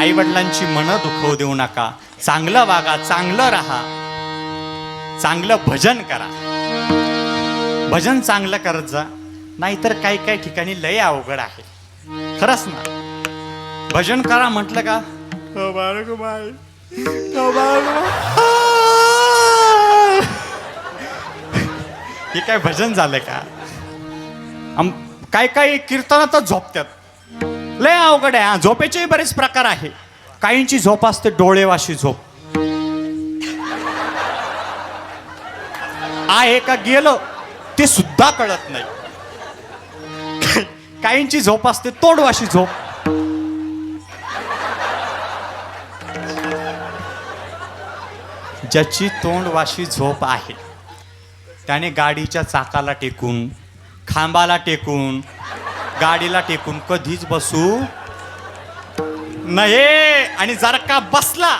आई वडिलांची मनं दुखवू देऊ नका. चांगलं वागा चांगलं राहा. चांगलं भजन करा. भजन चांगलं करत जा. नाहीतर काही काही ठिकाणी लय अवघड आहे. खरंच ना? भजन करा म्हटलं का? ओ बाळगुबाई. हे काय भजन झालं का? काय काय कीर्तनातच झोपतात लय अवघड आहे. झोपेचेही बरेच प्रकार आहे. काहींची झोप असते डोळेवाशी झोप. आहे का गेलं ते सुद्धा कळत नाही. काहींची झोप असते तोडवाशी झोप. ज्याची तोंडवाशी झोप आहे त्याने गाडीच्या चाकाला टेकून खांबाला टेकून गाडीला टेकून कधीच बसू नये. आणि जर का बसला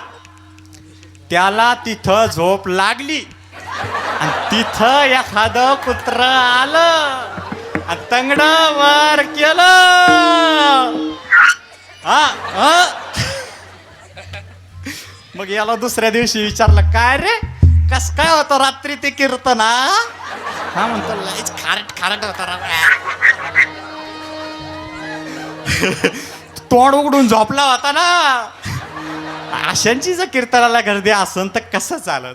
त्याला तिथं झोप लागली. आणि तिथं एखादं कुत्र आलं तंगड वर केलं. हा हा. मग याला दुसऱ्या दिवशी विचारलं काय रे? कस काय होतं रात्री ते कीर्तन हा? म्हणतो लयच खारट खारट होता तोंड उघडून झोपला होता ना. अशांची जर कीर्तनाला गर्दी असन तर कसं चालत?